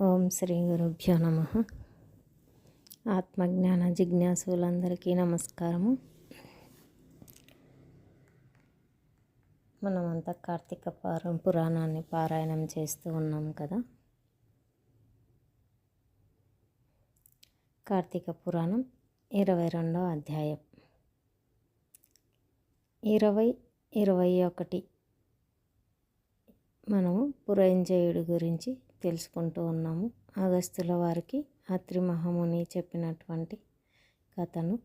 ఓం శ్రీ గురుభ్యో నమ. ఆత్మజ్ఞాన జిజ్ఞాసులందరికీ నమస్కారము. మనమంతా కార్తీక పారం పురాణాన్ని పారాయణం చేస్తూ ఉన్నాం కదా. కార్తీక పురాణం ఇరవై రెండో అధ్యాయం. ఇరవై ఇరవై ఒకటి. మనము పురంజయుడి గురించి తెలుసుకుంటూ ఉన్నాము. అగస్తుల వారికి అత్రి మహాముని చెప్పినటువంటి కథను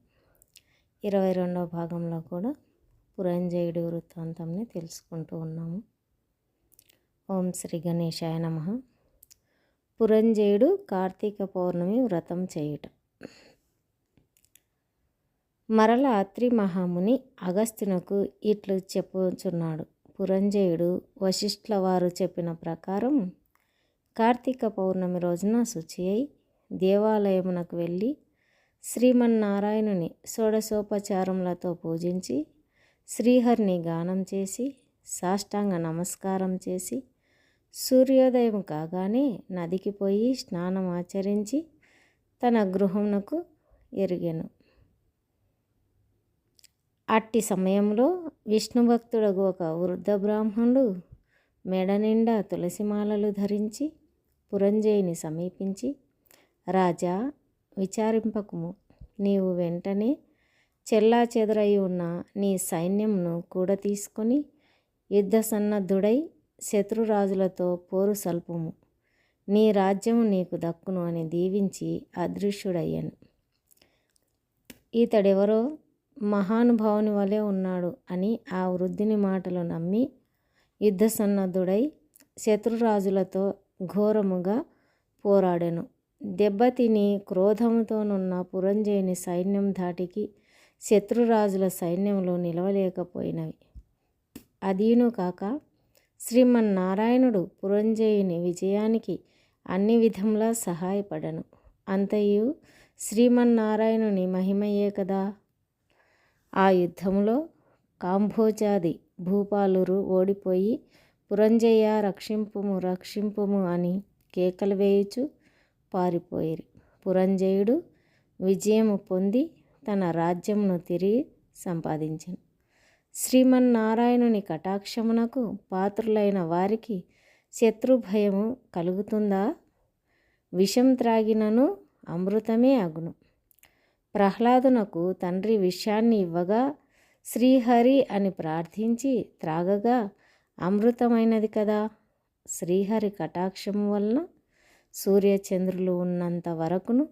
ఇరవై రెండవ భాగంలో కూడా పురంజయుడి వృత్తాంతంని తెలుసుకుంటూ ఉన్నాము. ఓం శ్రీ గణేశాయ నమ. పురంజయుడు కార్తీక పౌర్ణమి వ్రతం చేయుట. మరల అత్రి మహాముని అగస్త్యునకు ఇట్లు చెప్పుచున్నాడు. పురంజయుడు వశిష్ఠుల వారు చెప్పిన ప్రకారం కార్తీక పౌర్ణమి రోజున శుచి అయి దేవాలయమునకు వెళ్ళి శ్రీమన్నారాయణుని షోడశోపచారములతో పూజించి శ్రీహరిని గానం చేసి సాష్టాంగ నమస్కారం చేసి సూర్యోదయం కాగానే నదికి పోయి స్నానం ఆచరించి తన గృహమునకు ఎరిగెను. అట్టి సమయంలో విష్ణుభక్తుడగు ఒక వృద్ధ బ్రాహ్మణుడు మెడ నిండా తులసిమాలలు ధరించి పురంజయుని సమీపించి రాజా విచారింపకుము. నీవు వెంటనే చెల్లా చెదరై ఉన్న నీ సైన్యంను కూడా తీసుకొని యుద్ధ సన్నద్ధుడై శత్రురాజులతో పోరు సల్పుము. నీ రాజ్యము నీకు దక్కును అని దీవించి అదృశ్యుడయ్యాను. ఇతడెవరో మహానుభావుని వలె ఉన్నాడు అని ఆ వృద్ధిని మాటలు నమ్మి యుద్ధ సన్నద్ధుడై శత్రురాజులతో ఘోరముగా పోరాడెను. దెబ్బతిని క్రోధముతోనున్న పురంజయుని సైన్యం ధాటికి శత్రురాజుల సైన్యంలో నిలవలేకపోయినవి. అదీను కాక శ్రీమన్నారాయణుడు పురంజయుని విజయానికి అన్ని విధంలా సహాయపడను. అంతయు శ్రీమన్నారాయణుని మహిమయే కదా. ఆ యుద్ధంలో కాంభోజాది భూపాలురు ఓడిపోయి పురంజయ్య రక్షింపుము రక్షింపుము అని కేకలు వేయుచు పారిపోయిరి. పురంజయుడు విజయము పొంది తన రాజ్యమును తిరిగి సంపాదించను. శ్రీమన్నారాయణుని కటాక్షమునకు పాత్రులైన వారికి శత్రుభయము కలుగుతుందా? విషం త్రాగినను అమృతమే అగును. ప్రహ్లాదునకు తండ్రి విషయాన్ని ఇవ్వగా శ్రీహరి అని ప్రార్థించి త్రాగగా అమృతమైనది కదా. శ్రీహరి కటాక్షము వలన సూర్యచంద్రులు ఉన్నంత వరకును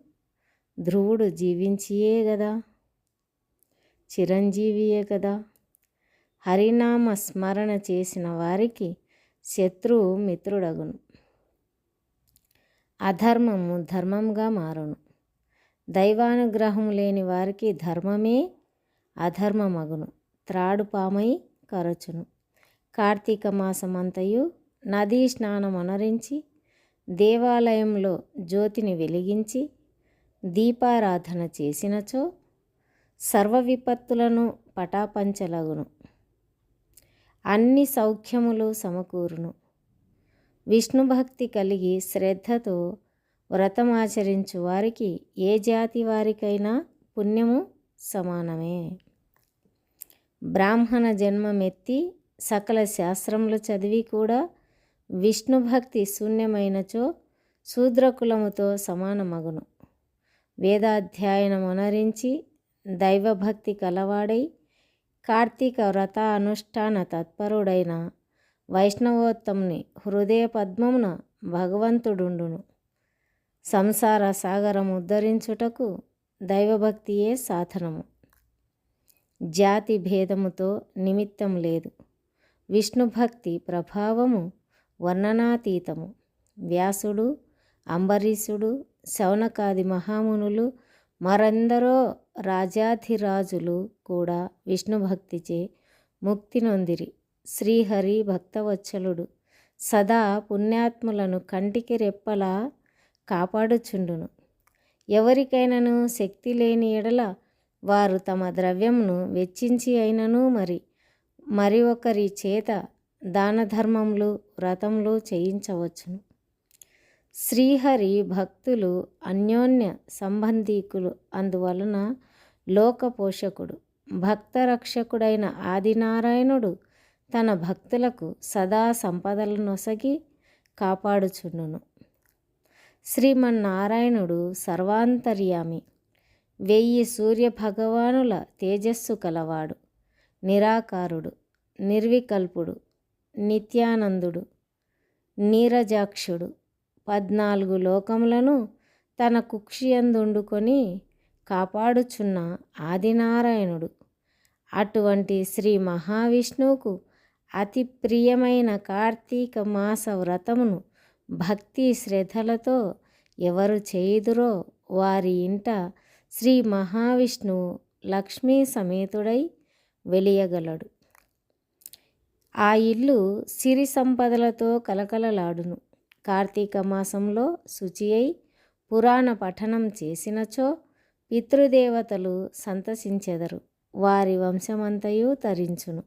ధ్రువుడు జీవించియే కదా చిరంజీవియే కదా. హరినామ స్మరణ చేసిన వారికి శత్రువు మిత్రుడగును. అధర్మము ధర్మంగా మారును. దైవానుగ్రహం లేని వారికి ధర్మమే అధర్మమగును. త్రాడు పామై కరచును. కార్తీక మాసమంతయు నదీ స్నానం అనరించి దేవాలయంలో జ్యోతిని వెలిగించి దీపారాధన చేసినచో సర్వ విపత్తులను పటాపంచలగును. అన్ని సౌఖ్యములు సమకూరును. విష్ణుభక్తి కలిగి శ్రద్ధతో వ్రతమాచరించు వారికి ఏ జాతి వారికైనా పుణ్యము సమానమే. బ్రాహ్మణ జన్మమెత్తి సకల శాస్త్రములు చదివి కూడా విష్ణుభక్తి శూన్యమైనచో శూద్రకులముతో సమానమగును. వేదాధ్యయనమునరించి దైవభక్తి కలవాడై కార్తీక వ్రత అనుష్ఠాన తత్పరుడైన వైష్ణవోత్తముని హృదయ పద్మమున భగవంతుడుండును. సంసార సాగరం ఉద్ధరించుటకు దైవభక్తియే సాధనము. జాతి భేదముతో నిమిత్తం లేదు. విష్ణుభక్తి ప్రభావము వర్ణనాతీతము. వ్యాసుడు అంబరీషుడు శౌనకాది మహామునులు మరెందరో రాజాధిరాజులు కూడా విష్ణుభక్తిచే ముక్తి నొందిరి. శ్రీహరి భక్తవత్సలుడు సదా పుణ్యాత్ములను కంటికి రెప్పలా కాపాడుచుండును. ఎవరికైనాను శక్తి లేని ఎడల వారు తమ ద్రవ్యమును వెచ్చించి అయినను మరి. మరి ఒకరి చేత దాన ధర్మములు వ్రతములు చేయించవచ్చును. శ్రీహరి భక్తులు అన్యోన్య సంబంధీకులు అందువలన లోకపోషకుడు భక్తరక్షకుడైన ఆదినారాయణుడు తన భక్తులకు సదా సంపదలు నొసగి కాపాడుచుండును. శ్రీమన్నారాయణుడు సర్వాంతర్యామి వెయ్యి సూర్య భగవానుల తేజస్సు కలవాడు నిరాకారుడు. నిర్వికల్పుడు నిత్యానందుడు నీరజాక్షుడు. పద్నాలుగు లోకములను తన కుక్షియందుండుకొని కాపాడుచున్న ఆదినారాయణుడు. అటువంటి శ్రీ మహావిష్ణువుకు అతి ప్రియమైన కార్తీక మాస వ్రతమును భక్తి శ్రద్ధలతో ఎవరు చేయుదురో వారి ఇంట శ్రీ మహావిష్ణువు లక్ష్మీ సమేతుడై వెలియగలడు. ఆ ఇల్లు సిరి సంపదలతో కలకలలాడును. కార్తీక మాసంలో శుచి అయి పురాణ పఠనం చేసినచో పితృదేవతలు సంతసించెదరు. వారి వంశమంతయు తరించును.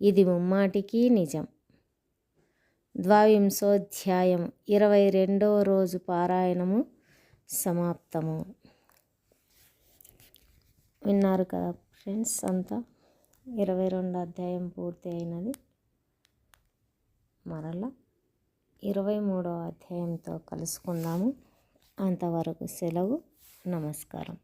ఇది ముమ్మాటికి నిజం. ద్వావింశోధ్యాయం ఇరవై రెండవ రోజు పారాయణము సమాప్తము. విన్నారు కదా ఫ్రెండ్స్ అంతా ఇరవై రెండు అధ్యాయం పూర్తి అయినది. మరలా ఇరవై మూడవ అధ్యాయంతో కలుసుకుందాము. అంతవరకు సెలవు నమస్కారం.